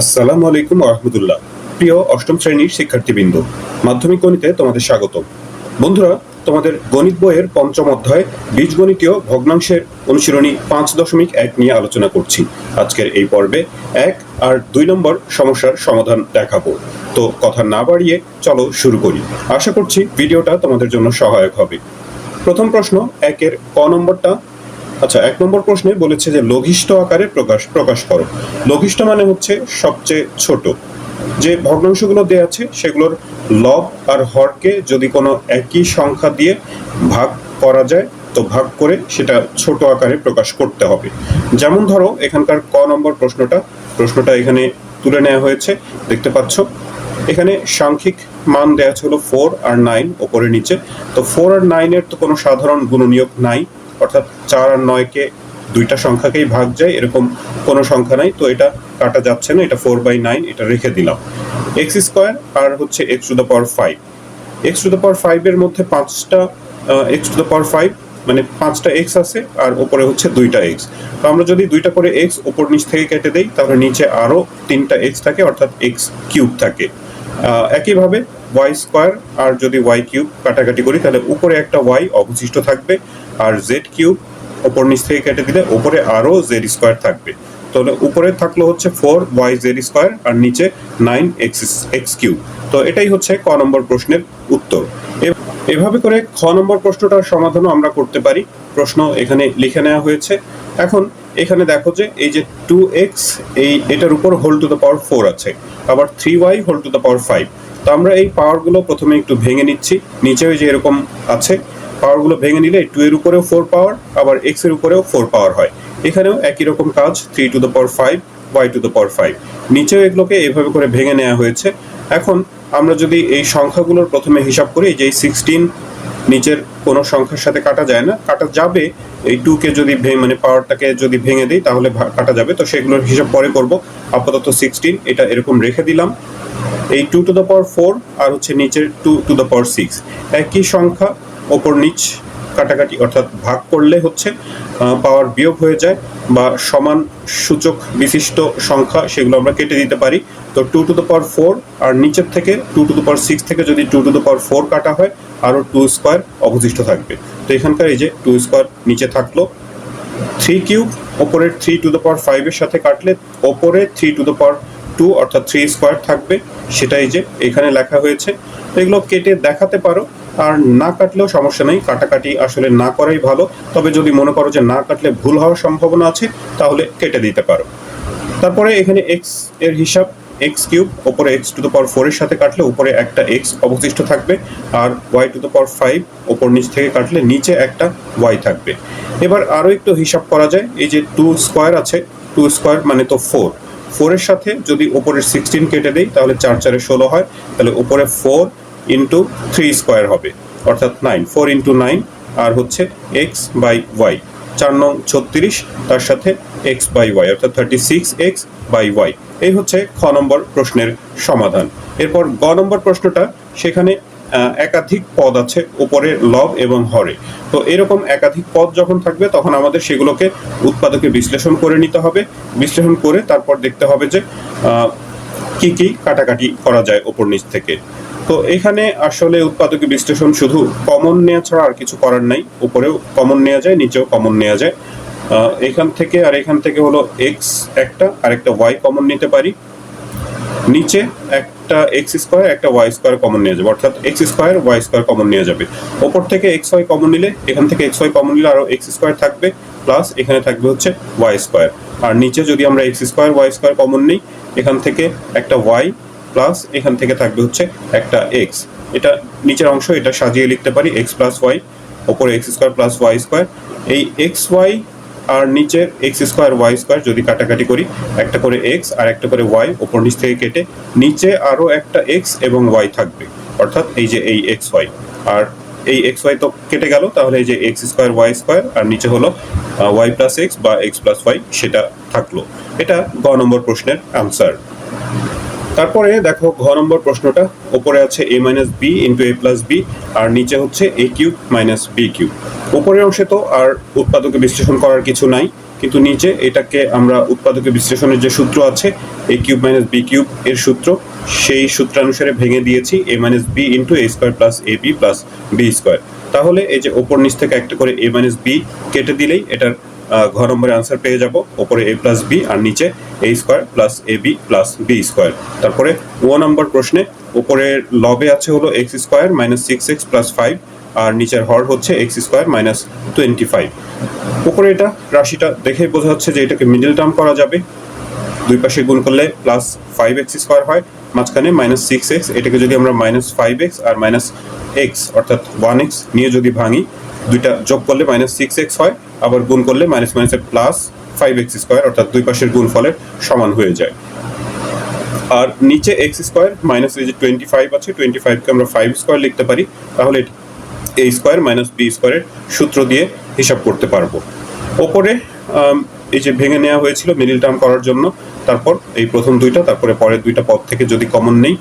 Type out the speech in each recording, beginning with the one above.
আসসালামু আলাইকুম রহমতুল্লাহ। প্রিয় অষ্টম শ্রেণির শিক্ষার্থীবৃন্দ, মাধ্যমিক গণিতে তোমাদের স্বাগত বন্ধুরা, তোমাদের গণিত বইয়ের পঞ্চম অধ্যায় বীজগণিতীয় ভগ্নাংশের অনুশীলনী পাঁচ দশমিক এক নিয়ে আলোচনা করছি। আজকের এই পর্বে এক আর দুই নম্বর সমস্যার সমাধান দেখাবো। তো কথা না বাড়িয়ে চলো শুরু করি। আশা করছি ভিডিওটা তোমাদের জন্য সহায়ক হবে। প্রথম প্রশ্ন, একের ক নম্বরটা আচ্ছা এক নম্বর প্রশ্নে বলেছে যে লঘিষ্ঠ আকারে প্রকাশ প্রকাশ করো। লঘিষ্ঠ মানে হচ্ছে সবচেয়ে ছোট। যে ভগ্নাংশগুলো দেওয়া আছে, সেগুলোর লব আর হরকে যদি কোনো একই সংখ্যা দিয়ে ভাগ করা যায়, তো ভাগ করে সেটা ছোট আকারে প্রকাশ করতে হবে। যেমন ধরো, এখানকার ক নম্বর প্রশ্নটা প্রশ্নটা এখানে তুলে নেওয়া হয়েছে, দেখতে পাচ্ছ? এখানে সাংখ্যিক মান দেওয়া ছিল ফোর আর নাইন ওপরে নিচে। তো ফোর আর নাইনের তো কোনো সাধারণ গুণনীয়ক নাই। অর্থাৎ চার আর নয়কে দুইটা সংখ্যাকেই ভাগ যায়, এরকম কোনো সংখ্যা নাই। তো এটা কাটা যাচ্ছে না, এটা ফোর বাই নাইন এটা রেখে দিলাম। এক্স স্কোয়ার আর হচ্ছে x to the power five x to the power ফাইভের মধ্যে পাঁচটা x to the power five মানে পাঁচটা এক্স আছে আর ওপরে হচ্ছে দুইটা এক্স তো আমরা যদি দুইটা করে এক্স ওপর নিচ থেকে কেটে দেই, তাহলে নিচে আরও তিনটা এক্স থাকে, অর্থাৎ এক্স কিউব থাকে। একইভাবে ওয়াই স্কোয়ার আর যদি ওয়াই কিউব কাটাকাটি করি, তাহলে উপরে একটা ওয়াই অবশিষ্ট থাকবে আর জেড কিউব ওপর নিচ থেকে কেটে দিলে উপরে আরও জেড স্কোয়ার থাকবে। তাহলে উপরে থাকল হচ্ছে ফোর ওয়াই জেড স্কোয়ার আর নিচে নাইন এক্স এক্স কিউব। তো এটাই হচ্ছে ক নম্বর প্রশ্নের উত্তর। এভাবে করে খ নম্বর প্রশ্নটার সমাধানও আমরা করতে পারি। প্রশ্ন এখানে লিখে নেওয়া হয়েছে। এখন এখানে দেখো যে এই যে টু এক্স, এই এটার উপর whole to the power four আছে। আবার three y whole to the power five. তো আমরা এই পাওয়ারগুলো প্রথমে একটু ভেঙে নিচ্ছি। নিচে ওই যে এরকম আছে পাওয়ারগুলো ভেঙে নিলে টু এর উপরেও ফোর পাওয়ার আবার এক্সের উপরেও ফোর পাওয়ার হয়। এখানেও একই রকম কাজ three to the power five y to the power five নিচেও এগুলোকে এভাবে করে ভেঙে নেওয়া হয়েছে। এখন আমরা যদি এই সংখ্যাগুলোর প্রথমে হিসাব করি যে সিক্সটিন নিচের কোনো সংখ্যার সাথে কাটা যায় না, কাটা যাবে, এই টুকে যদি ভেঙে মানে পাওয়ারটাকে যদি ভেঙে দিই, তাহলে কাটা যাবে। তো সেগুলোর হিসাব পরে করব। আপাতত সিক্সটিন এটা এরকম রেখে দিলাম। এই two to the power four আর হচ্ছে নিচের two to the power six একই সংখ্যা, ওপর নিচ কাটাকাটি অর্থাৎ ভাগ করলে হচ্ছে পাওয়ার বিয়োগ হয়ে যায় বা সমান সূচক বিশিষ্ট সংখ্যা সেগুলো আমরা কেটে দিতে পারি। তো two to the power four আর নিচের থেকে two to the power six থেকে যদি two to the power four কাটা হয়, আরও টু স্কোয়ার অবশিষ্ট থাকবে। তো এখানকার এই যে টু স্কোয়ার নিচে থাকল থ্রি কিউব ওপরের থ্রি টু দ্য পাওয়ার ফাইভের সাথে কাটলে, ওপরে three to the power two অর্থাৎ থ্রি স্কোয়ার থাকবে, সেটাই যে এখানে লেখা হয়েছে। এগুলো কেটে দেখাতে পারো। আর না কাটলেও সমস্যা নেই, কাটাকাটি আসলে না করাই ভালো। তবে যদি মনে করো যে না কাটলে ভুল হওয়ার সম্ভাবনা আছে, তাহলে কেটে দিতে পারো। তারপরে এখানে এক্সের হিসাব এক্স কিউব ওপরে এক্স টু দ্য পাওয়ার ফোরের সাথে কাটলে উপরে একটা এক্স অবশিষ্ট থাকবে। আর y to the power five ওপর নিচ থেকে কাটলে নিচে একটা ওয়াই থাকবে। এবার আরও একটু হিসাব করা যায়। এই যে টু স্কোয়ার আছে টু স্কোয়ার মানে তো ফোর ফোরের সাথে যদি ওপরের সিক্সটিন কেটে দেই, তাহলে চার চারে ষোলো হয়, তাহলে উপরে ফোর ইন্টু থ্রি স্কোয়ার হবে, অর্থাৎ নাইন ফোর ইন্টু নাইন আর হচ্ছে এক্স বাই ওয়াই চার নং ছত্রিশ, তার সাথে এক্স বাই ওয়াই অর্থাৎ thirty six x by y এই হচ্ছে খ নম্বর প্রশ্নের সমাধান। এরপর গ নম্বর প্রশ্নটা, সেখানে একাধিক পদ আছে উপরে লব এবং হরে। তো এরকম একাধিক পদ যখন থাকবে, তখন আমাদের সেগুলোকে উৎপাদকে বিশ্লেষণ করে নিতে হবে। বিশ্লেষণ করে তারপর দেখতে হবে যে কি কি কাটাকাটি করা যায় ওপর নিচ থেকে। তো এখানে আসলে উৎপাদকে বিশ্লেষণ শুধু কমন নেওয়া ছাড়া আর কিছু করার নাই। উপরেও কমন নেওয়া যায়, নিচেও কমন নেওয়া যায়। এখান থেকে আর এখান থেকে হলো এক্স একটা আর একটা ওয়াই কমন নিতে পারি। নিচে একটা এক্স স্কোয়ার একটা ওয়াই স্কোয়ার কমন নিয়ে যাবে। অর্থাৎ x square y square common নিয়ে যাবে। ওপর থেকে এক্স ওয়াই কমন নিলে, এখান থেকে এক্স ওয়াই কমন নিলে আরও এক্স স্কোয়ার থাকবে প্লাস এখানে থাকবে হচ্ছে ওয়াই স্কোয়ার আর নিচে যদি আমরা x square y square common নিই, এখান থেকে একটা ওয়াই প্লাস এখান থেকে থাকবে হচ্ছে একটা এক্স এটা নিচের অংশ, এটা সাজিয়ে লিখতে পারি এক্স প্লাস ওয়াই ওপরে x square plus y square এই এক্স ওয়াই আর নিচে এক্স স্কোয়ার ওয়াই স্কোয়ার যদি কাটাকাটি করি, একটা করে এক্স আর একটা করে ওয়াই ওপর নিচ থেকে কেটে নিচে আরও একটা এক্স এবং ওয়াই থাকবে। অর্থাৎ এই যে এই এক্স ওয়াই আর এই এক্স ওয়াই তো কেটে গেল, তাহলে এই যে এক্স স্কোয়ার ওয়াই স্কোয়ার আর নিচে হলো ওয়াই প্লাস এক্স বা এক্স প্লাস ওয়াই সেটা থাকল। এটা গ নম্বর প্রশ্নের আনসার তারপরে দেখো ঘ নম্বর প্রশ্নটা। উপরে আছে A minus B into A plus B, আর নিচে হচ্ছে A cube minus B cube. উপরের অংশে তো আর উৎপাদকে বিশ্লেষণ করার কিছু নাই, কিন্তু নিচে এটাকে আমরা উৎপাদকে বিশ্লেষণের যে সূত্র আছে, A cube minus B cube এর সূত্র, সেই সূত্রানুসারে ভেঙে দিয়েছি A minus B into A square plus A B plus B square. তাহলে এই যে ওপর নিচ থেকে একটা করে এ মাইনাস বি কেটে দিলেই এটার আহ, ঘ নম্বরে আনসার পেয়ে যাব। ওপরে এ প্লাস বি আর নিচে A square plus A B plus B square তারপরে ও নম্বর প্রশ্নে উপরের লবে আছে হলো x square minus six x plus five আর নিচের হর হচ্ছে x square minus twenty five উপরে এটা রাশিটা দেখেই বোঝা যাচ্ছে যে এটাকে মিডল টার্ম করা যাবে। দুই পাশে গুণ করলে প্লাস ফাইভ এক্স স্কোয়ার হয় মাঝখানে মাইনাস সিক্স এক্স এটাকে যদি আমরা মাইনাস ফাইভ এক্স আর মাইনাস এক্স অর্থাৎ ওয়ান এক্স নিয়ে যদি ভাঙি দুইটা যোগ করলে মাইনাস সিক্স এক্স হয়, আবার গুণ করলে মাইনাস মাইনাসের প্লাস ফাইভ এক্স স্কোয়ার অর্থাৎ দুই পাশের গুণফলের সমান হয়ে যায়। আর নিচে এক্স স্কোয়ার মাইনাস এই যে টোয়েন্টি ফাইভ আছে টোয়েন্টি ফাইভকে আমরা ফাইভ স্কোয়ার লিখতে পারি, তাহলে এ স্কোয়ার মাইনাস বি স্কোয়ারের সূত্র দিয়ে হিসাব করতে পারব। ওপরে এই যে ভেঙে নেওয়া হয়েছিল মিডিল টার্ম করার জন্য, তারপর এই প্রথম দুইটা, তারপরে পরের দুইটা পদ থেকে যদি কমন নেই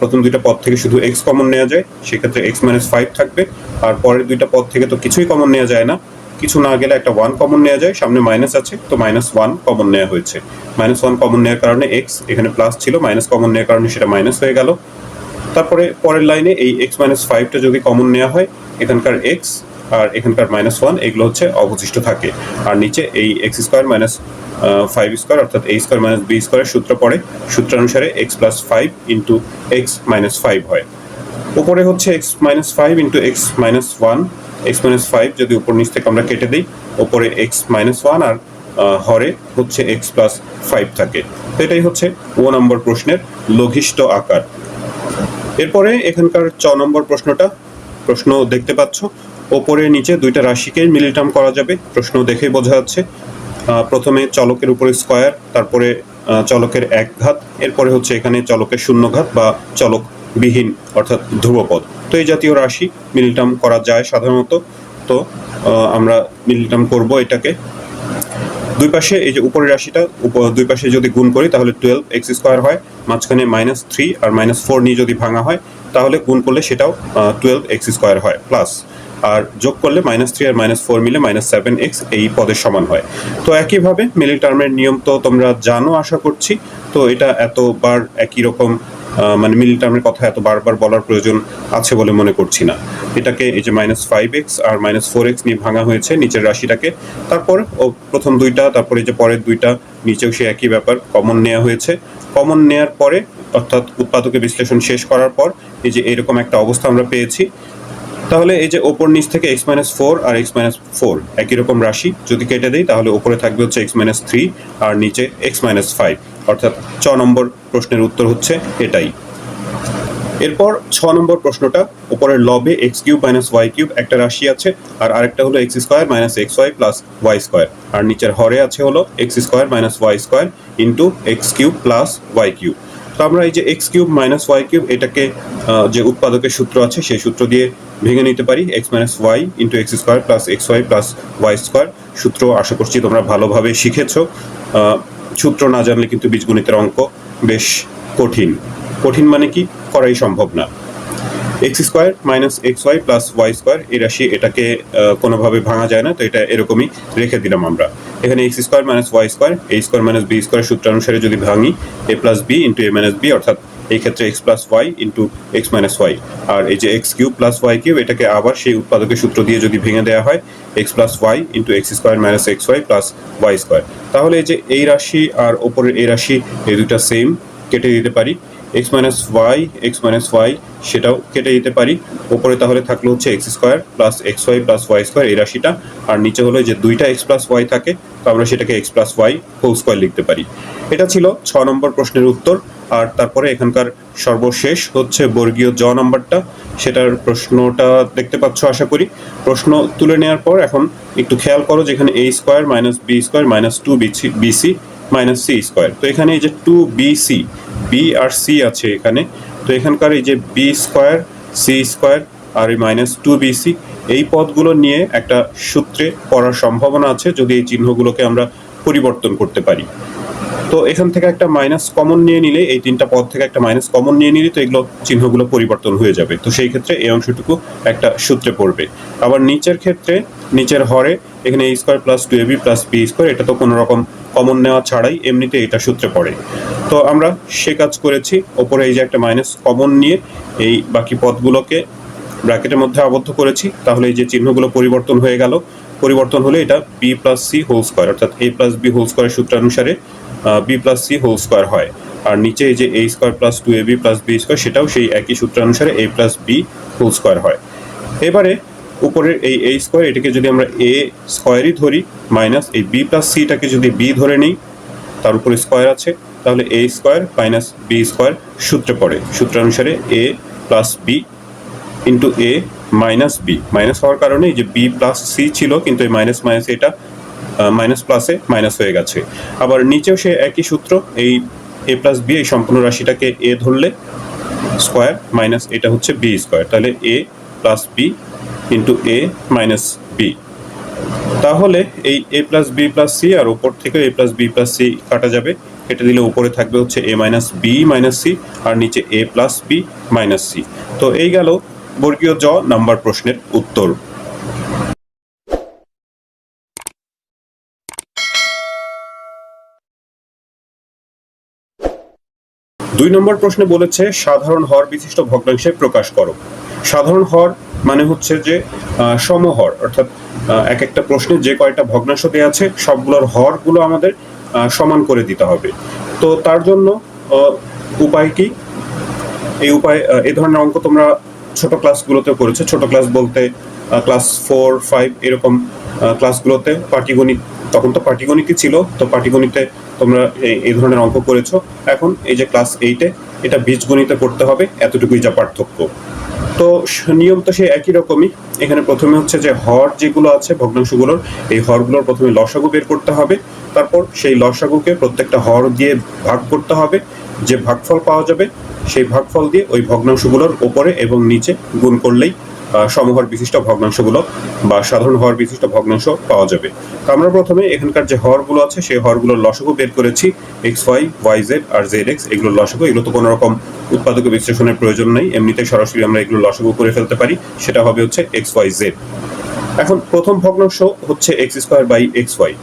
প্রথম দুইটা পদ থেকে শুধু এক্স কমন নেওয়া যায়, সেক্ষেত্রে এক্স মাইনাস ফাইভ থাকবে। আর পরের দুইটা পদ থেকে তো কিছুই কমন নেওয়া যায় না। কিছু না গেলে একটা ওয়ান কমন নেওয়া যায়, সামনে মাইনাস আছে, তো মাইনাস ওয়ান কমন নেওয়া হয়েছে। মাইনাস ওয়ান কমন নেওয়ার কারণে এক্স এখানে প্লাস ছিল মাইনাস কমন নেওয়ার কারণে সেটা মাইনাস হয়ে গেল। তারপরে পরের লাইনে এই এক্স মাইনাস ফাইভটা যদি কমন নেওয়া হয়, এখানকার এক্স আর এখানকার মাইনাস ওয়ান এগুলো হচ্ছে অবশিষ্ট থাকে। আর নিচে এই x square minus five square অর্থাৎ এ স্কোয়ার মাইনাস বি স্কোয়ারের সূত্র পড়ে। সূত্রানুসারে x plus five into x minus five হয়। উপরে হচ্ছে x minus five into x minus one x minus five যদি উপর নিচ থেকে আমরা কেটে দিই, উপরে এক্স মাইনাস ওয়ান আর হরে হচ্ছে এক্স প্লাস ফাইভ থাকে। তো এটাই হচ্ছে ও নম্বর প্রশ্নের লঘিষ্ঠ আকার। এরপরে এখানকার চ নম্বর প্রশ্নটা, প্রশ্ন দেখতে পাচ্ছ। ওপরে নিচে দুইটা রাশিকে মিলিল টার্ম করা যাবে, প্রশ্ন দেখেই বোঝা যাচ্ছে। প্রথমে চলকের উপরে স্কোয়ার, তারপরে চলকের এক ঘাত এরপরে হচ্ছে এখানে চলকের শূন্য ঘাত বা চলক বিহীন, অর্থাৎ ধ্রুবপদ। তো এই জাতীয় রাশি মিলিল টার্ম করা যায় সাধারণত। তো আমরা মিলিল টার্ম করব এটাকে। দুই পাশে, এই যে উপরের রাশিটা দুই পাশে যদি গুণ করি, তাহলে টুয়েলভ এক্স স্কোয়ার হয়, মাঝখানে মাইনাস থ্রি আর মাইনাস ফোর নিয়ে যদি ভাঙা হয়, তাহলে গুণ করলে সেটাও টুয়েলভ এক্স স্কোয়ার হয় প্লাস আর যোগ করলে মাইনাস থ্রি আর মাইনাস ফোর মিলে মাইনাস সেভেন এক্স এই পদের সমান হয়। তো একইভাবে মিলি টার্মের নিয়ম তো তোমরা জানো, আশা করছি। তো এটা এতবার একই রকম মানে মিলি টার্মের কথা এত বারবার বলার প্রয়োজন আছে বলে মনে করছি না। এটাকে এই যে মাইনাস ফাইভ এক্স আর মাইনাস ফোর এক্স নিয়ে ভাঙা হয়েছে নিচের রাশিটাকে। তারপর ও প্রথম দুইটা, তারপরে যে পরের দুইটা, নিচেও সে একই ব্যাপার কমন নেওয়া হয়েছে। কমন নেয়ার পরে অর্থাৎ উৎপাদকের বিশ্লেষণ শেষ করার পর এই যে এরকম একটা অবস্থা আমরা পেয়েছি। তাহলে এই যে ওপর নিচ থেকে এক্স মাইনাস ফোর আর এক্স মাইনাস ফোর, একই রকম রাশি। যদি কেটে দেই, তাহলে ওপরে থাকবে হচ্ছে এক্স মাইনাস থ্রি আর নিচে এক্স মাইনাস ফাইভ। অর্থাৎ ছ নম্বর প্রশ্নের উত্তর হচ্ছে এটাই। এরপর ছ নম্বর প্রশ্নটা, উপরের লবে x cube minus y cube একটা রাশি আছে, আর আরেকটা হলো x square minus x y plus y square. আর নিচের হরে আছে হলো x square minus y square into x cube plus y cube. তো আমরা এই যে x cube minus y cube, এটাকে যে উৎপাদকের সূত্র আছে, সেই সূত্র দিয়ে ভেঙে নিতে পারি x minus y into x square plus x y plus y square সূত্র আশা করছি তোমরা ভালোভাবে শিখেছ। সূত্র না জানলে কিন্তু বীজগণিতের অঙ্ক বেশ কঠিন। কঠিন মানে কি? করাই সম্ভব না। X square minus x y plus y square, এই রাশি এটাকে কোনোভাবে ভাঙা যায় না, তো এটা এরকমই রেখে দিলাম আমরা। এখানে x square minus y square, a square minus b square সূত্র অনুসারে যদি ভাঙি, a plus b into a minus b, অর্থাৎ এই ক্ষেত্রে x plus y into x minus y. আর এই যে x cube plus y cube, এটাকে আবার সেই উৎপাদকের সূত্র দিয়ে যদি ভেঙে দেওয়া হয়, x plus y into x square minus x y plus y square. তাহলে এই যে এই রাশি আর ওপরের এই রাশি, এই দুটা সেম, কেটে দিতে পারি। X minus y x minus y সেটাও কেটে দিতে পারি। ওপরে তাহলে থাকল হচ্ছে x square plus x y plus y square এই রাশিটা। আর নিচে হলো যে দুইটা এক্স প্লাস ওয়াই থাকে, তো আমরা সেটাকে x plus y whole square লিখতে পারি। এটা ছিল ছ নম্বর প্রশ্নের উত্তর। আর তারপরে এখানকার সর্বশেষ হচ্ছে বর্গীয় জ নম্বরটা। সেটার প্রশ্নটা দেখতে পাচ্ছ, আশা করি। প্রশ্ন তুলে নেওয়ার পর এখন একটু খেয়াল করো যেখানে a square minus b square minus two bc minus c square তো এখানে এই যে টু বি সি বি আর সি আছে এখানে, তো এখানকার এই যে বি স্কোয়ার সি স্কোয়ার আর এই মাইনাস টু বি সি এই পদগুলো নিয়ে একটা সূত্রে পড়ার সম্ভাবনা আছে, যদি এই চিহ্নগুলোকে আমরা পরিবর্তন করতে পারি। তো এখান থেকে একটা মাইনাস কমন নিয়ে নিলে, এই তিনটা পদ থেকে একটা মাইনাস কমন নিয়ে নিলে তো এগুলো চিহ্নগুলো পরিবর্তন হয়ে যাবে। তো সেই ক্ষেত্রে এই অংশটুকু একটা সূত্রে পড়বে। আবার নিচের ক্ষেত্রে, নিচের হরে, এখানে a square plus two ab plus b square এটা তো কোনো রকম কমন নেওয়া ছাড়াই এমনিতে এটা সূত্রে পড়ে। তো আমরা সে কাজ করেছি, ওপরে এই যে একটা মাইনাস কমন নিয়ে এই বাকি পদগুলোকে ব্র্যাকেটের মধ্যে আবদ্ধ করেছি, তাহলে এই যে চিহ্নগুলো পরিবর্তন হয়ে গেল। পরিবর্তন হলে এটা b plus c whole square অর্থাৎ a plus b whole square সূত্রানুসারে b plus c whole square হয়। আর নিচে এই যে a square plus two a b plus b square সেটাও সেই একই সূত্রানুসারে a plus b whole square হয়। এবারে উপরের এই এ স্কোয়ার এটাকে যদি আমরা এ স্কোয়ারই ধরি মাইনাস এই বি প্লাস সিটাকে যদি বি ধরে নিই, তার উপরে স্কোয়ার আছে, তাহলে a square minus b square সূত্রে পড়ে। সূত্রানুসারে a plus b into a minus b minus হওয়ার কারণে যে বি প্লাস সি ছিল, কিন্তু এই মাইনাস মাইনাস এটা মাইনাস প্লাসে মাইনাস হয়ে গেছে। আবার নিচেও সে একই সূত্র, এই এ প্লাস বি এই সম্পূর্ণ রাশিটাকে এ ধরলে স্কোয়ার মাইনাস এটা হচ্ছে বি স্কোয়ার তাহলে a plus b into a minus b তাহলে এই a plus b plus c আর উপর থেকে a plus b plus c কাটা যাবে। কেটে দিলে উপরে থাকবে হচ্ছে a minus b minus c আর নিচে a plus b minus c তো এই গেল বর্গীয় জ নাম্বার প্রশ্নের উত্তর। দুই নম্বর প্রশ্নে বলেছে, সাধারণ হর বিশিষ্ট ভগ্নাংশে প্রকাশ করো। সাধারণ হর মানে হচ্ছে যে সমহর, অর্থাৎ এক একটা প্রশ্নে যে কয়টা ভগ্নাংশ দেওয়া আছে, সবগুলোর হরগুলো আমাদের সমান করে দিতে হবে। তো তার জন্য উপায় কি? এই উপায় এই ধরনের অঙ্ক তোমরা ছোট ক্লাসগুলোতে করেছ। ছোট ক্লাস বলতে ক্লাস ফোর ফাইভ এরকম ক্লাসগুলোতে পাটিগণিত, তখন তো পাটিগণিতই ছিল, তো পাটিগণিতে তোমরা এই- ধরনের অঙ্ক করেছ। এখন এই যে ক্লাস এইটে এটা বীজগণিতে করতে হবে, এতটুকুই যা পার্থক্য। তো নিয়ম তো সে একই রকমই। এখানে প্রথমে হচ্ছে যে হর যেগুলো আছে, ভগ্নাংশগুলোর, এই হরগুলোর প্রথমে লসাগু বের করতে হবে। তারপর সেই লসাগুকে প্রত্যেকটা হর দিয়ে ভাগ করতে হবে। যে ভাগফল পাওয়া যাবে, সেই ভাগফল দিয়ে ওই ভগ্নাংশগুলোর ওপরে এবং নিচে গুণ করলেই সমহর বিশিষ্ট ভগ্নাংশগুলো বা সাধারণ হর বিশিষ্ট ভগ্নাংশ পাওয়া যাবে। তো আমরা প্রথমে এখানকার যে হরগুলো আছে, সেই হরগুলোর লসাগু বের করেছি। এক্স ওয়াই ওয়াই জেড আর জেড এক্স, এগুলোর লসাগু এগুলো তো কোনো রকম উৎপাদক বিশ্লেষণের প্রয়োজন নেই। এমনিতে সরাসরি আমরা এগুলো লসাগু করে ফেলতে পারি। সেটা হবে হচ্ছে এক্স ওয়াই জেড। এখন প্রথম ভগ্নাংশ হচ্ছে x square by x y.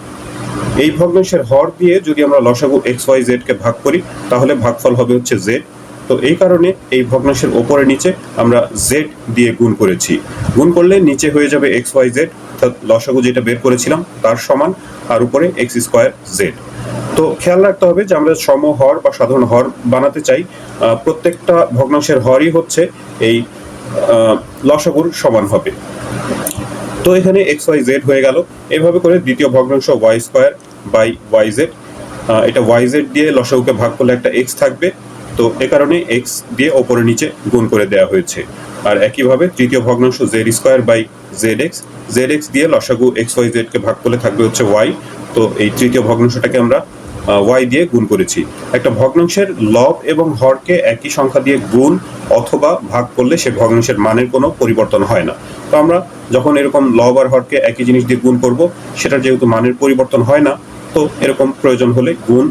এই ভগ্নাংশের হর দিয়ে যদি আমরা লসাগু এক্স ওয়াই জেড কে ভাগ করি, তাহলে ভাগফল হবে হচ্ছে জেড। তো এই কারণে এই ভগ্নাংশের ওপরে নিচে আমরা জেড দিয়ে গুণ করেছি। গুণ করলে নিচে হয়ে যাবে এক্স ওয়াই জেড লসাগু যেটা বের করেছিলাম তার সমান আর উপরে এক্স স্কোয়ার জেড তো খেয়াল রাখতে হবে যে আমরা সম হর বা সাধারণ হর বানাতে চাই। প্রত্যেকটা ভগ্নাংশের হরই হচ্ছে এই লসাগুর সমান হবে। তো এখানে এক্স ওয়াই জেড হয়ে গেল। এভাবে করে দ্বিতীয় ভগ্নাংশ y square by y z এটা ওয়াই জেড দিয়ে লসাগুকে ভাগ করলে একটা এক্স থাকবে। তো এ কারণে এক্স দিয়ে ওপরে নিচে গুণ করে দেওয়া হয়েছে। আর একইভাবে তৃতীয় ভগ্নাংশ z square by z x z x দিয়ে লসাগু এক্স ওয়াই জেড কে ভাগ করলে থাকবে হচ্ছে ওয়াই তো এই তৃতীয় ভগ্নাংশটাকে আমরা ওয়াই দিয়ে গুণ করেছি। একটা ভগ্নাংশের লব এবং হরকে একই সংখ্যা দিয়ে গুণ অথবা ভাগ করলে সে ভগ্নাংশের মানের কোনো পরিবর্তন হয় না। তো আমরা যখন এরকম লব আর হরকে একই জিনিস দিয়ে গুণ করব সেটার যেহেতু মানের পরিবর্তন হয় না, তো এরকম প্রয়োজন হলে গুণ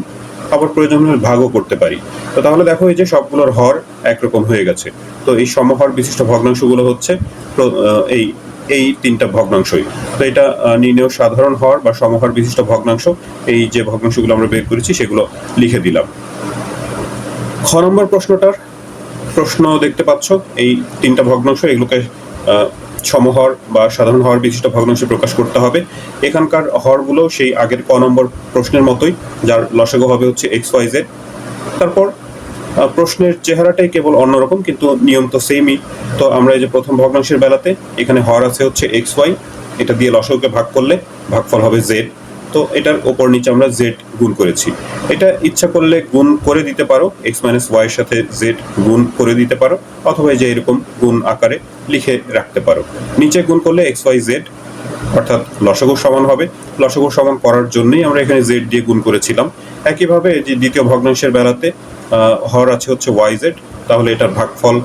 আবার প্রয়োজন হলে ভাগও করতে পারি। তো তাহলে দেখো এই যে সবগুলোর হর একরকম হয়ে গেছে। তো এই সমহর বিশিষ্ট ভগ্নাংশগুলো হচ্ছে এই এই তিনটা ভগ্নাংশই। তো এটা নির্ণেয় সাধারণ হর বা সমহর বিশিষ্ট ভগ্নাংশ। এই যে ভগ্নাংশগুলো আমরা বের করেছি সেগুলো লিখে দিলাম। খ নম্বর প্রশ্নটার প্রশ্ন দেখতে পাচ্ছ। এই তিনটা ভগ্নাংশ এগুলোকে সমহর বা সাধারণ হর বিশিষ্ট ভগ্নাংশে প্রকাশ করতে হবে। এখানকার হরগুলো সেই আগের ক নম্বর প্রশ্নের মতোই, যার লসাগু হবে হচ্ছে এক্স ওয়াই জেড তারপর প্রশ্নের চেহারাটাই কেবল অন্যরকম, কিন্তু নিয়ম তো সেমই তো আমরা এই যে প্রথম ভগ্নাংশের বেলাতে, এখানে হর আছে হচ্ছে এক্স ওয়াই এটা দিয়ে লসাগুকে ভাগ করলে ভাগফল হবে জেড তো এটার ওপর নিচে আমরা জেড গুণ করেছি। এটা ইচ্ছা করলে গুণ করে দিতে পারো এক্স মাইনাস এর সাথে জেড গুণ করে দিতে পারো, অথবা এই যে এরকম গুণ আকারে লিখে রাখতে পারো। নিচে গুণ করলে এক্স ওয়াই জেড অর্থাৎ লসাগু সমান হবে। লসাগু সমান করার জন্যই আমরা এখানে জেড দিয়ে গুণ করেছিলাম। একইভাবে যে দ্বিতীয় ভগ্নাংশের বেলাতে হর আছে হচ্ছে ওয়াই জেড তাহলে এটার ভাগফল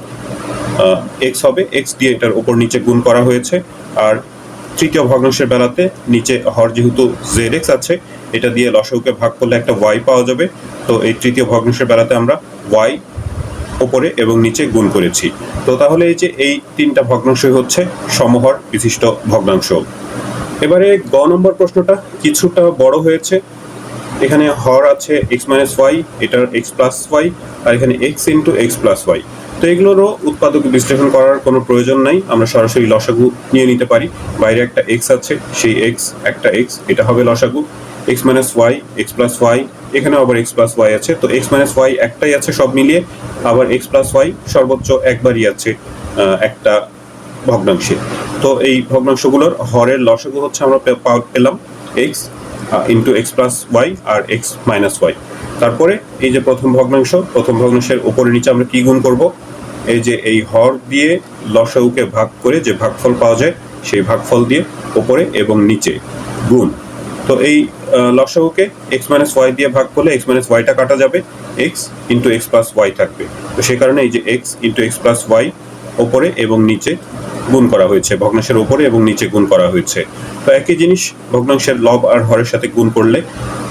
এক্স হবে। এক্স দিয়ে এটার উপর নিচে গুণ করা হয়েছে। আর তৃতীয় ভগ্নাংশের বেলাতে নিচে হর যেহেতু জেড এক্স আছে, এটা দিয়ে লসাগুকে ভাগ করলে একটা ওয়াই পাওয়া যাবে। তো এই তৃতীয় ভগ্নাংশের বেলাতে আমরা ওয়াই ওপরে এবং নিচে গুণ করেছি। তো তাহলে এই যে এই তিনটা ভগ্নাংশই হচ্ছে সমহর বিশিষ্ট ভগ্নাংশ। এবারে গ নম্বর প্রশ্নটা, কিছুটা বড় হয়েছে। এখানে হর আছে এক্স মাইনাস ওয়াই এটার এক্স প্লাস ওয়াই আর এখানে x into x plus y তো এগুলোরও উৎপাদক বিশ্লেষণ করার কোনো প্রয়োজন নাই। আমরা সরাসরি লসাগু নিয়ে নিতে পারি। বাইরে একটা এক্স আছে, সেই এক্স একটা এক্স এটা হবে লসাগু। X minus y x plus y এখানে আবার এক্স প্লাস ওয়াই আছে। তো এক্স মাইনাস ওয়াই একটাই আছে সব মিলিয়ে, আবার এক্স প্লাস ওয়াই সর্বোচ্চ একবারই আছে একটা ভগ্নাংশে। তো এই ভগ্নাংশগুলোর হরের লসাগু হচ্ছে আমরা পেলাম x into x plus y আর এক্স মাইনাস ওয়াই তারপরে এই যে প্রথম ভগ্নাংশ, প্রথম ভগ্নাংশের উপরে নিচে আমরা কি গুণ করব? এই যে এই হর দিয়ে লসাগুকে ভাগ করে যে ভাগফল পাওয়া যায় সেই ভাগফল দিয়ে ওপরে এবং নিচে গুণ। তো এই আহ, লসাগুকে এক্স মাইনাস ওয়াই দিয়ে ভাগ করলে এক্স মাইনাস ওয়াইটা কাটা যাবে x into x plus y থাকবে। তো সেই কারণে এই যে x into x plus y ওপরে এবং নিচে গুণ করা হয়েছে ভগ্নাংশের ওপরে এবং নিচে গুণ করা হয়েছে। তো একই জিনিস ভগ্নাংশের লব আর হরের সাথে গুণ করলে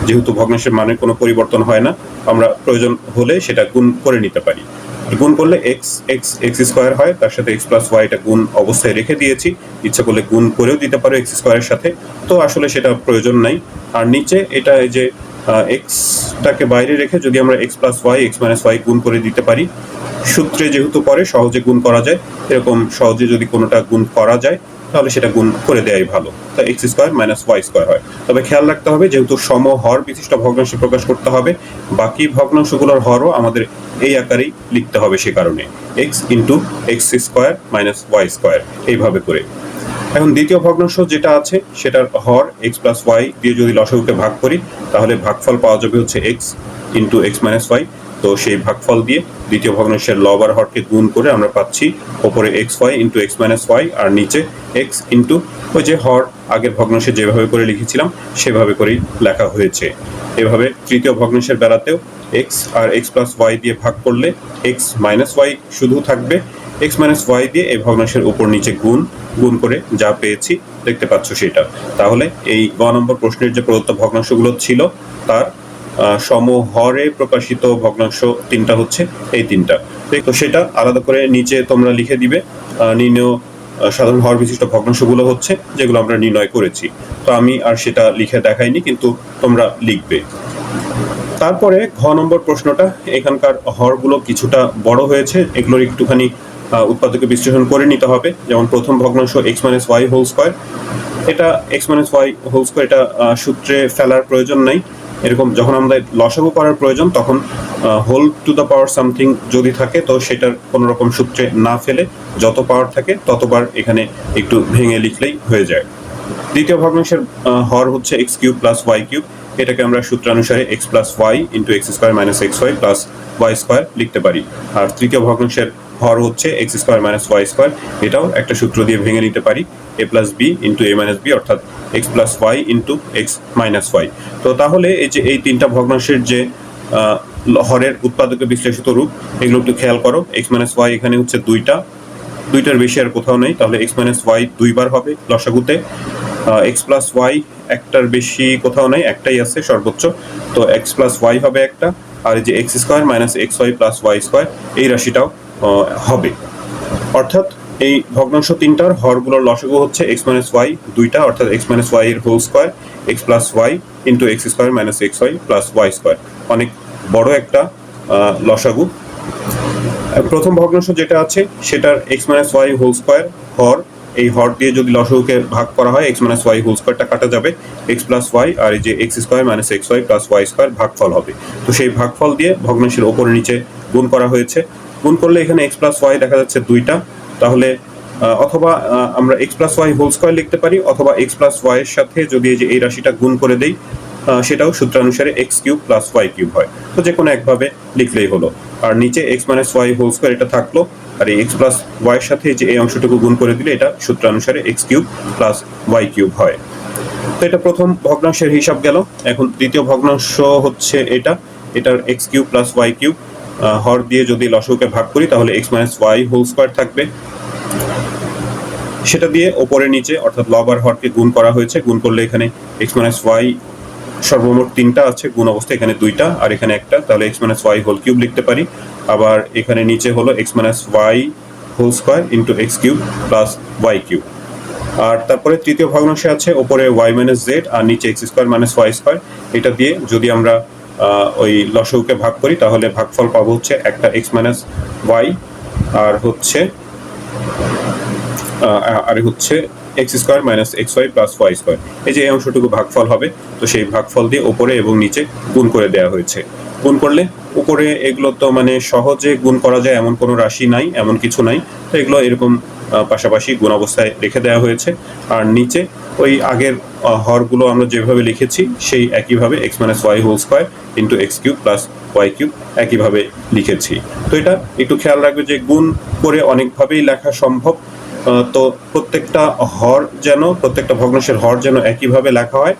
যেহেতু ভগ্নাংশের মানের কোনো পরিবর্তন হয় না আমরা প্রয়োজন হলে সেটা গুণ করে নিতে পারি। গুণ করলে এক্স এক্স এক্স স্কোয়ার হয়, তার সাথে এক্স প্লাস ওয়াইটা গুণ অবস্থায় রেখে দিয়েছি। ইচ্ছা করলে গুণ করেও দিতে পারো এক্স স্কোয়ারের সাথে। তো আসলে সেটা প্রয়োজন নাই। আর নিচে এটা এই যে এক্সটাকে বাইরে রেখে যদি আমরা x plus y x minus y গুণ করে দিতে পারি, সূত্রে যেহেতু পরে সহজে গুণ করা যায়, এরকম সহজে যদি কোনোটা গুণ করা যায়, তাহলে সেটা গুণ করে দেওয়াই ভালো। তা x square minus y square হয়। তবে খেয়াল রাখতে হবে, যেহেতু সম হর বিশিষ্ট ভগ্নাংশ প্রকাশ করতে হবে, বাকি ভগ্নাংশগুলোর হরও আমাদের এই আকারেই লিখতে হবে সে কারণে। X into x square minus y square এইভাবে করে। এখন দ্বিতীয় ভগ্নাংশ যেটা আছে, সেটার হর এক্স প্লাস ওয়াই দিয়ে যদি লসাগুকে ভাগ করি, তাহলে ভাগফল পাওয়া যাবে হচ্ছে x into x minus y তো সেই ভাগফল দিয়ে দ্বিতীয় ভগ্নাংশের লব আর হরকে গুণ করে আমরা পাচ্ছি ওপরে x y into x minus y আর নিচে এক্স ইন্টু ওই যে হর আগের ভগ্নাংশে যেভাবে করে লিখেছিলাম, সেভাবে করেই লেখা হয়েছে। এভাবে তৃতীয় ভগ্নাংশের বেলাতেও এক্স আর এক্স প্লাস ওয়াই দিয়ে ভাগ করলে এক্স মাইনাস ওয়াই শুধু থাকবে। এক্স মাইনাস ওয়াই দিয়ে এই ভগ্নাংশের উপর নিচে গুণ গুণ করে যা পেয়েছি দেখতে পাচ্ছ সেটা। তাহলে এই গ নম্বর প্রশ্নের যে প্রদত্ত ভগ্নাংশগুলো ছিল, তার সমহরে প্রকাশিত ভগ্নাংশ তিনটা হচ্ছে, এই তিনটা। তো সেটা আলাদা করে নিচে তোমরা লিখে দিবে। নির্ণয় সাধারণ হর বিশিষ্ট ভগ্নাংশগুলো হচ্ছে, যেগুলো আমরা নির্ণয় করেছি। তো আমি আর সেটা লিখে দেখাইনি, কিন্তু তোমরা লিখবে। তারপরে ঘ নম্বর প্রশ্নটা, এখানকার হরগুলো কিছুটা বড় হয়েছে, এগুলোর একটুখানি উৎপাদকে বিশ্লেষণ করে নিতে হবে, যেমন প্রথম ভগ্নাংশ x minus y whole square এটা x minus y whole square এটা সূত্রে ফেলার প্রয়োজন নেই, এরকম যখন আমাদের লসাগু করার প্রয়োজন, তখন whole to the power something যদি থাকে, তো সেটার কোনো রকম সূত্রে না ফেলে, যত পাওয়ার থাকে ততবার এখানে একটু ভেঙে লিখলেই হয়ে যায়। দ্বিতীয় ভগ্নাংশের হর হচ্ছে x cube plus y cube. এটাকে আমরা সূত্রানুসারে x plus y into x square minus x y plus y square লিখতে পারি। আর তৃতীয় ভগ্নাংশের হর হচ্ছে x square minus y square এটাও একটা সূত্র দিয়ে ভেঙে নিতে পারি। A plus b into a minus b অর্থাৎ x plus y into x minus y তো তাহলে এই যে এই তিনটা ভগ্নাংশের যে হরের উৎপাদকে বিশ্লেষিত রূপ, এগুলো একটু খেয়াল করো। এক্স মাইনাস ওয়াই এখানে হচ্ছে দুইটা দুইটার বেশি আর কোথাও নেই। তাহলে এক্স মাইনাস ওয়াই দুইবার হবে লসাগুতে। এক্স প্লাস ওয়াই একটার বেশি কোথাও নেই, একটাই আছে সর্বোচ্চ। তো এক্স প্লাস ওয়াই হবে একটা, আর যে x square minus x y plus y square এই রাশিটাও হবে। অর্থাৎ এই ভগ্নাংশ তিনটার হরগুলোর লসাগু হচ্ছে এক্স মাইনাস ওয়াই দুইটা, অর্থাৎ এক্স মাইনাস ওয়াই এর whole square x plus y into x square minus x y plus y square অনেক বড় একটা লসাগু। প্রথম ভগ্নাংশ যেটা আছে, সেটার x minus y whole square হর। এই হর দিয়ে যদি লসগুকে ভাগ করা হয় এক্স মাইনাস ওয়াই হোল স্কোয়ারটা কাটা যাবে। এক্স প্লাস ওয়াই আর এই যে x square minus x y plus y square ভাগফল হবে। তো সেই ভাগফল দিয়ে ভগ্নাংশের ওপরে নিচে গুণ করা হয়েছে। গুণ করলে এখানে এক্স প্লাস ওয়াই দেখা যাচ্ছে দুইটা। তাহলে অথবা আমরা x plus y whole square লিখতে পারি, অথবা এক্স প্লাস এর সাথে যদি এই যে এই রাশিটা গুণ করে দেই সেটাও সূত্রানুসারে x cube plus y cube হয়। তো যে কোনো একভাবে লিখলেই হলো। আর নিচে x minus y whole square এটা থাকল, আর এই এক্স প্লাস ওয়াই সাথে যে এই অংশটুকু গুণ করে দিলে এটা সূত্রানুসারে x cube plus y cube হয়। তো এটা প্রথম ভগ্নাংশের হিসাব গেল। এখন দ্বিতীয় ভগ্নাংশ হচ্ছে এটা। এটার x cube plus y cube হর দিয়ে যদি লসকে ভাগ করি তাহলে x minus y whole square থাকবে। সেটা দিয়ে ওপরে নিচে অর্থাৎ লব আর হরকে গুণ করা হয়েছে। গুণ করলে এখানে এক্স মাইনাস ওয়াই সর্বমোট তিনটা আছে, গুণ অবস্থা এখানে দুইটা, আর এখানে একটা, তাহলে x minus y whole cube লিখতে পারি। আবার এখানে নিচে হলো x minus y whole square into x cube plus y cube আর তারপরে তৃতীয় ভগ্নাংশে আছে, ওপরে ওয়াই মাইনাস জেড আর নিচে x square minus y square এটা দিয়ে যদি আমরা ওই লসউকে ভাগ করি, তাহলে ভাগফল পাবো হচ্ছে একটা এক্স মাইনাস ওয়াই আর হচ্ছে আর হচ্ছে x square minus x y plus y square. এই যে এই অংশটুকু ভাগফল হবে, তো সেই ভাগফল দিয়ে উপরে এবং নিচে গুণ করে দেওয়া হয়েছে। গুণ করলে উপরে এগুলো তো মানে সহজে গুণ করা যায়, এমন কোনো রাশি নাই, এমন কিছু নাই। তো এগুলো এরকম পাশাপাশি গুণ অবস্থায় রেখে দেওয়া হয়েছে। আর নিচে ওই আগের হরগুলো আমরা যেভাবে লিখেছি, সেই একইভাবে x minus y whole square into x cube plus y cube একইভাবে লিখেছি। তো এটা একটু খেয়াল রাখবে যে গুণ করে অনেকভাবেই লেখা সম্ভব। তো প্রত্যেকটা হর যেন, প্রত্যেকটা ভগ্নাংশের হর যেন একইভাবে লেখা হয়,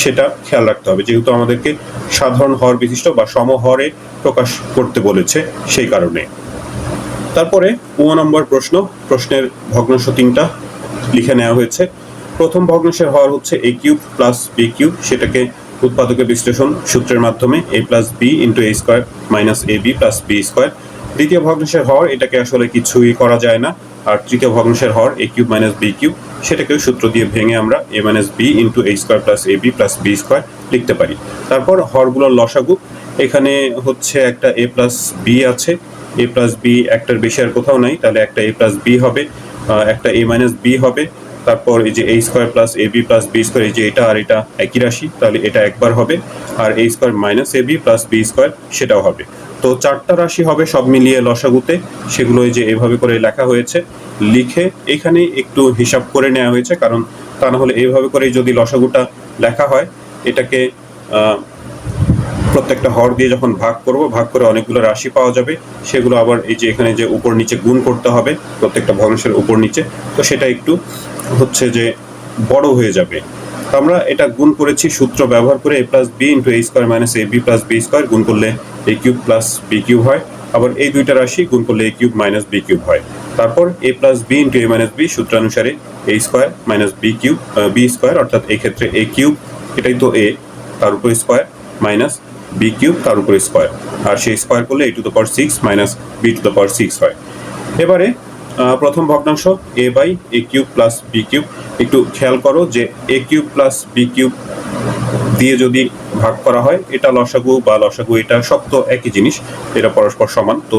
সেটা খেয়াল রাখতে হবে। যেহেতু আমাদেরকে সাধারণ হর বিশিষ্ট বা সমহরে প্রকাশ করতে বলেছে সেই কারণে। তারপরে ও নম্বর প্রশ্ন, প্রশ্নের ভগ্নাংশ তিনটা লিখে নেওয়া হয়েছে। প্রথম ভগ্নাংশের হর হচ্ছে a cube plus b cube, সেটাকে উৎপাদকের বিশ্লেষণ সূত্রের মাধ্যমে a plus b into a square minus a b plus b square দ্বিতীয় ভগ্নাংশের হর, এটাকে আসলে কিছুই করা যায় না। আর তৃতীয় ভগ্নাংশের হর a cube minus b cube সেটাকেও সূত্র দিয়ে ভেঙে আমরা a minus b into a square plus a b plus b square লিখতে পারি। তারপর হরগুলোর লসাগু, এখানে হচ্ছে একটা এ প্লাস বি আছে। এ প্লাস বি একটার বেশি আর কোথাও নাই, তাহলে একটা এ প্লাস বি হবে একটা এ মাইনাস বি হবে। তারপর এই যে a square plus a b plus b square এই যে এটা আর এটা একই রাশি, তাহলে এটা একবার হবে। আর a square minus a b plus b square সেটাও হবে। তো চারটা রাশি হবে, সব মিলিয়ে লসাগুতে। সেগুলো যে এভাবে করে লেখা হয়েছে, লিখে এখানে একটু হিসাব করে নেওয়া হয়েছে, কারণ তা না হলে এইভাবে করে যদি লসাগুটা লেখা হয়, এটাকে প্রত্যেকটা হর দিয়ে যখন ভাগ করব, ভাগ করে অনেকগুলো রাশি পাওয়া যাবে। সেগুলো আবার এই যে এখানে যে উপর নিচে গুণ করতে হবে, প্রত্যেকটা ভগ্নাংশের উপর নিচে, তো সেটা একটু হচ্ছে যে বড় হয়ে যাবে। আমরা এটা গুণ করেছি সূত্র ব্যবহার করে a plus b into a square minus a b plus b square গুণ করলে a cube plus b cube হয়। আবার এই দুইটা রাশি গুণ করলে a cube minus b cube হয়। তারপর a plus b into a minus b সূত্রানুসারে a square minus b cube b square অর্থাৎ এই ক্ষেত্রে এ কিউব এটাই তো এ তার উপর স্কোয়ার মাইনাস বি কিউব তার উপর স্কোয়ার আর সেই স্কোয়ার করলে a to the power six minus b to the power six হয়। এবারে প্রথম ভগ্নাংশ a by a cube plus b cube একটু খেয়াল করো যে a cube plus b cube দিয়ে যদি ভাগ করা হয়। এটা লসাগু বা লসাগু এটা শক্ত একই জিনিস, এটা পরস্পর সমান। তো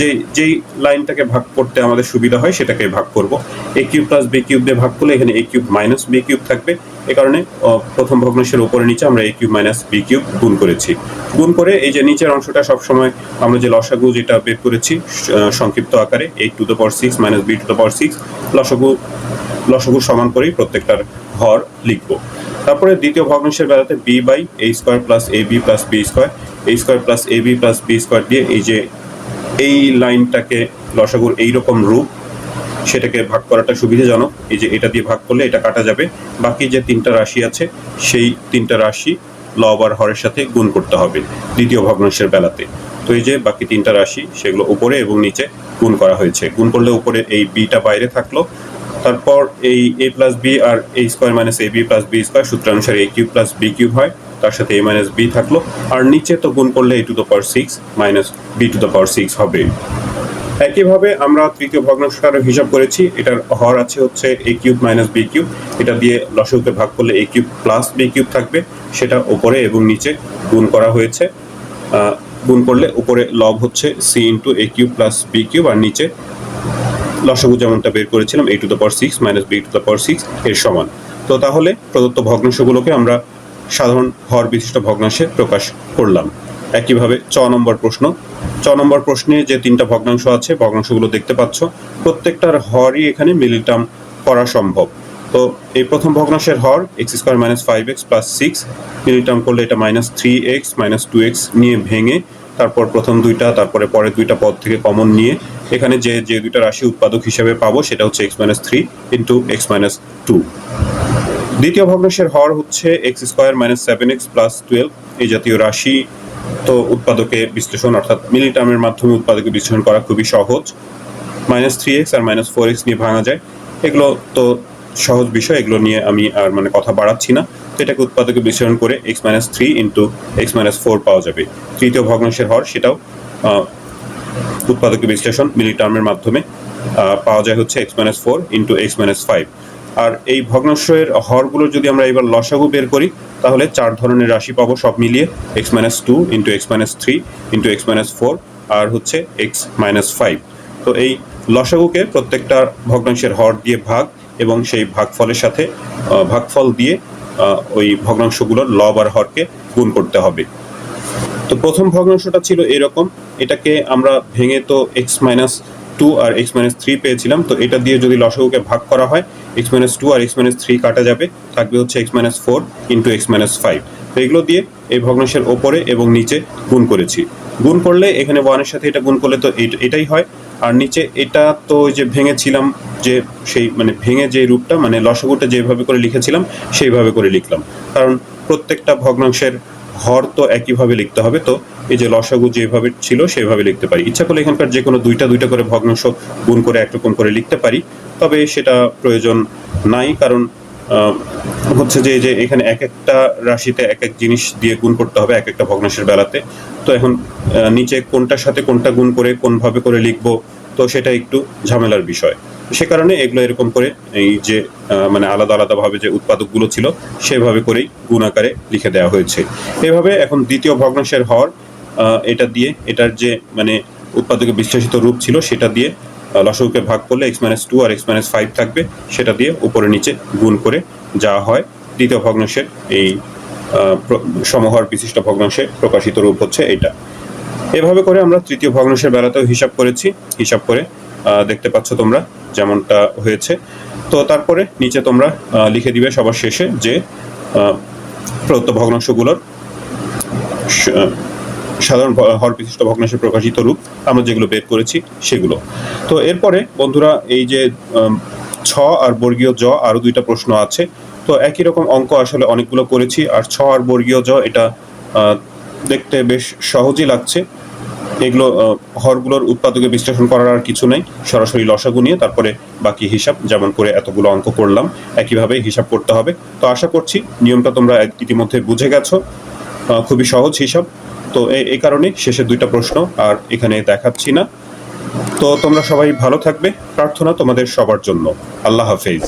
যে যেই লাইনটাকে ভাগ করতে আমাদের সুবিধা হয়, সেটাকে ভাগ করব। A cube plus b cube দিয়ে ভাগ করলে এখানে a cube minus b cube থাকবে। এ কারণে প্রথম ভগ্নাংশের উপরে নিচে আমরা a cube minus b cube গুণ করেছি। গুণ করে এই যে নিচের অংশটা সবসময় আমরা যে লসাগু যেটা বের করেছি সংক্ষিপ্ত আকারে, A to the power six minus B to the power six, লসাগু লসাগু সমান করেই প্রত্যেকটার ঘর লিখব। তারপরে দ্বিতীয় ভগ্নাংশের বেলাতে B by A square plus A B plus B square A square plus A B plus B square দিয়ে এই যে এই লাইনটাকে লসাগুর এইরকম রূপ, সেটাকে ভাগ করাটা সুবিধাজনক। এই যে এটা দিয়ে ভাগ করলে এটা কাটা যাবে। বাকি যে তিনটা রাশি আছে, সেই তিনটা রাশি লব আর হরের সাথে গুণ করতে হবে দ্বিতীয় ভগ্নাংশের বেলাতে তো এই যে বাকি তিনটা রাশি, সেগুলো উপরে এবং নিচে গুণ করা হয়েছে। গুণ করলে উপরে এই বিটা বাইরে থাকল তারপর এই এ plus B R A square minus A B plus B square সূত্রানুসারে A cube plus B cube হয়, তার সাথে এ মাইনাস বি থাকল। আর নিচে তো গুণ করলে A to the power six minus B to the power six হবে। একইভাবে আমরা তৃতীয় ভগ্নাংশটারও হিসাব করেছি, এটার হর আছে হচ্ছে A cube minus B cube এটা দিয়ে লসকে ভাগ করলে A cube plus B cube থাকবে, সেটা উপরে এবং নিচে গুণ করা হয়েছে। গুণ করলে উপরে লব হচ্ছে C into A cube plus B cube আর নিচে লসগু যেমনটা বের করেছিলাম A to the power six minus B to the power six এর সমান। তো তাহলে প্রদত্ত ভগ্নাংশগুলোকে আমরা সাধারণ হর বিশিষ্ট ভগ্নাংশে প্রকাশ করলাম। একইভাবে চ নম্বর প্রশ্ন। চ নম্বর প্রশ্নে যে তিনটা ভগ্নাংশ আছে, ভগ্নাংশগুলো দেখতে পাচ্ছ, প্রত্যেকটার হরই এখানে মিলিটার্ম করা সম্ভব। তো এই প্রথম ভগ্নাংশের হর X square minus five X plus six মিলিটাম করলে এটা minus three X minus two X নিয়ে ভেঙে তারপর প্রথম দুইটা, তারপরে পরের দুইটা পদ থেকে কমন নিয়ে এখানে যে যে দুইটা রাশি উৎপাদক হিসেবে পাবো সেটা হচ্ছে X minus three into X minus two দ্বিতীয় ভগ্নাংশের হর হচ্ছে X square minus seven X plus twelve এই জাতীয় রাশি। তো উৎপাদকে বিশ্লেষণ অর্থাৎ মিলি টার্মের মাধ্যমে উৎপাদকে বিশ্লেষণ করা খুবই সহজ। মাইনাস থ্রি এক্স আর মাইনাস ফোর এক্স নিয়ে ভাঙা যায়। এগুলো তো সহজ বিষয়, এগুলো নিয়ে আমি আর মানে কথা বাড়াচ্ছি না। তো এটাকে উৎপাদকে বিশ্লেষণ করে X minus three into X minus four পাওয়া যাবে। তৃতীয় ভগ্নাংশের হর সেটাও উৎপাদক বিশ্লেষণ মিলি টার্মের মাধ্যমে পাওয়া যায় হচ্ছে X minus four into X minus five. আর এই ভগ্নাংশের হরগুলো যদি আমরা এবার লসাগু বের করি, তাহলে চার ধরনের রাশি পাবো সব মিলিয়ে, X minus two into X minus three into X minus four আর হচ্ছে এক্স মাইনাস ফাইভ। তো এই লসাগুকে প্রত্যেকটা ভগ্নাংশের হর দিয়ে ভাগ এবং সেই ভাগফলের সাথে ভাগফল দিয়ে ওই ভগ্নাংশগুলোর লব আর হরকে গুণ করতে হবে। তো প্রথম ভগ্নাংশটা ছিল এরকম। এটাকে আমরা ভেঙে তো এক্স মাইনাস টু আর এক্স মাইনাস থ্রি পেয়েছিলাম। তো এটা দিয়ে যদি লসাগুকে ভাগ করা হয় এক্স মাইনাস টু আর এক্স মাইনাস থ্রি কাটা যাবে। থাকবে হচ্ছে X minus four into X minus five তো এগুলো দিয়ে এই ভগ্নাংশের ওপরে এবং নিচে গুণ করেছি। গুণ করলে এখানে ওয়ানের সাথে এটা গুণ করলে তো এটাই হয়। আর নিচে এটা তো যে ভেঙেছিলাম যে সেই মানে ভেঙে যে রূপটা মানে লসগুটা যেভাবে করে লিখেছিলাম, সেইভাবে করে লিখলাম। কারণ প্রত্যেকটা ভগ্নাংশের হর তো একইভাবে লিখতে হবে, তো এই যে লসাগু যেভাবে ছিল সেভাবে লিখতে পারি। ইচ্ছা করলে এখানকার যে কোনো দুইটা দুইটা করে ভগ্নাংশ গুণ করে একরকম করে লিখতে পারি, তবে সেটা প্রয়োজন নাই, কারণ হচ্ছে যে যে এখানে এক একটা রাশিতে এক এক জিনিস দিয়ে গুণ করতে হবে এক একটা ভগ্নাংশের বেলাতে। তো এখন নিচে কোনটার সাথে কোনটা গুণ করে, কোনভাবে করে লিখব, তো সেটা একটু ঝামেলার বিষয়। সে কারণে এগুলো এরকম করে, এই যে মানে আলাদা আলাদাভাবে যে উৎপাদকগুলো ছিল, সেভাবে করেই গুণ আকারে লিখে দেওয়া হয়েছে। এভাবে এখন দ্বিতীয় ভগ্নাংশের হর এটা দিয়ে, এটার যে মানে উৎপাদকের বিশ্লেষিত রূপ ছিল, সেটা দিয়ে লসাগুকে ভাগ করলে এক্স মাইনাস টু আর এক্স মাইনাস ফাইভ থাকবে। সেটা দিয়ে উপরে নিচে গুণ করে যা হয়, দ্বিতীয় ভগ্নাংশের এই সমহার বিশিষ্ট ভগ্নাংশে প্রকাশিত রূপ হচ্ছে এটা এভাবে করে আমরা তৃতীয় ভগ্নাংশের বেলাতেও হিসাব করেছি। হিসাব করে দেখতে পাচ্ছ তোমরা যেমনটা হয়েছে। তো তারপরে নিচে তোমরা লিখে দিবে সবার শেষে যে প্রদত্ত ভগ্নাংশগুলোর সাধারণ হর বিশিষ্ট ভগ্নাংশে প্রকাশিত রূপ আমরা যেগুলো বের করেছি সেগুলো। তো এরপরে বন্ধুরা এই যে ছ আর বর্গীয় জ আরও দুইটা প্রশ্ন আছে। তো একই রকম অঙ্ক আসলে অনেকগুলো করেছি আর ছ আর বর্গীয় জ এটা দেখতে বেশ সহজই লাগছে। এগুলো হরগুলোর উৎপাদকে বিশ্লেষণ করার আর কিছু নেই। সরাসরি লসাগু নিয়ে তারপরে বাকি হিসাব, যেমন করে এতগুলো অঙ্ক করলাম, একইভাবে হিসাব করতে হবে। তো আশা করছি নিয়মটা তোমরা ইতিমধ্যে বুঝে গেছো। খুবই সহজ হিসাব। তো এই কারণে শেষে দুইটা প্রশ্ন আর এখানে দেখাচ্ছি না। তো তোমরা সবাই ভালো থাকবে। প্রার্থনা তোমাদের সবার জন্য। আল্লাহ হাফেজ।